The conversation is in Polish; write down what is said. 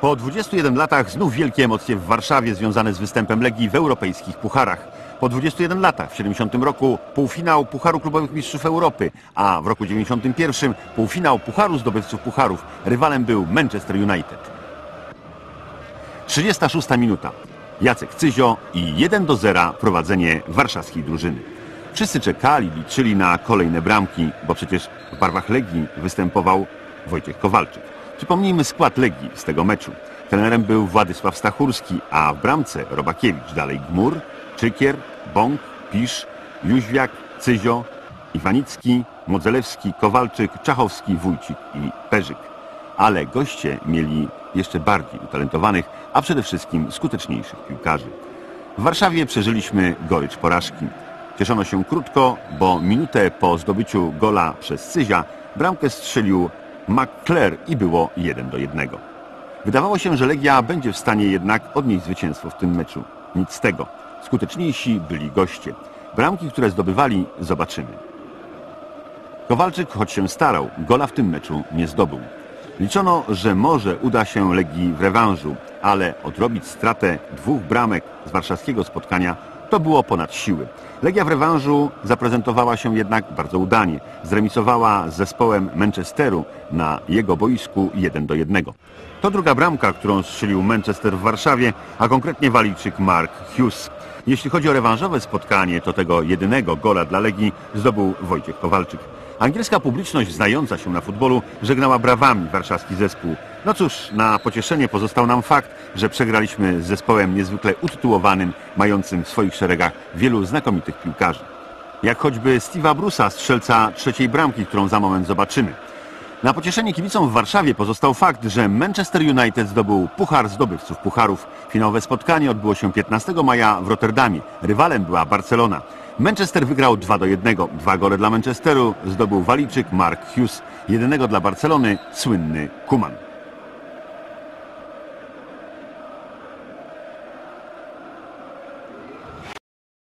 Po 21 latach znów wielkie emocje w Warszawie związane z występem Legii w europejskich pucharach. Po 21 latach, w 70 roku półfinał Pucharu Klubowych Mistrzów Europy, a w roku 91 półfinał Pucharu Zdobywców Pucharów. Rywalem był Manchester United. 36 minuta. Jacek Cyzio i 1 do 0 prowadzenie warszawskiej drużyny. Wszyscy czekali, liczyli na kolejne bramki, bo przecież w barwach Legii występował Wojciech Kowalczyk. Przypomnijmy skład Legii z tego meczu. Trenerem był Władysław Stachurski, a w bramce Robakiewicz, dalej Gmur, Czykier, Bąk, Pisz, Jóźwiak, Cyzio, Iwanicki, Modzelewski, Kowalczyk, Czachowski, Wójcik i Perzyk. Ale goście mieli jeszcze bardziej utalentowanych, a przede wszystkim skuteczniejszych piłkarzy. W Warszawie przeżyliśmy gorycz porażki. Cieszono się krótko, bo minutę po zdobyciu gola przez Cyzia bramkę strzelił McClare i było 1 do 1. Wydawało się, że Legia będzie w stanie jednak odnieść zwycięstwo w tym meczu. Nic z tego. Skuteczniejsi byli goście. Bramki, które zdobywali, zobaczymy. Kowalczyk, choć się starał, gola w tym meczu nie zdobył. Liczono, że może uda się Legii w rewanżu, ale odrobić stratę dwóch bramek z warszawskiego spotkania to było ponad siły. Legia w rewanżu zaprezentowała się jednak bardzo udanie. Zremisowała z zespołem Manchesteru na jego boisku 1 do 1. To druga bramka, którą strzelił Manchester w Warszawie, a konkretnie Walijczyk Mark Hughes. Jeśli chodzi o rewanżowe spotkanie, to tego jedynego gola dla Legii zdobył Wojciech Kowalczyk. Angielska publiczność znająca się na futbolu żegnała brawami warszawski zespół. No cóż, na pocieszenie pozostał nam fakt, że przegraliśmy z zespołem niezwykle utytułowanym, mającym w swoich szeregach wielu znakomitych piłkarzy. Jak choćby Steve'a Brusa, strzelca trzeciej bramki, którą za moment zobaczymy. Na pocieszenie kibicom w Warszawie pozostał fakt, że Manchester United zdobył Puchar Zdobywców Pucharów. Finałowe spotkanie odbyło się 15 maja w Rotterdamie. Rywalem była Barcelona. Manchester wygrał 2 do 1. Dwa gole dla Manchesteru zdobył Walijczyk Mark Hughes. Jedynego dla Barcelony słynny Kuman.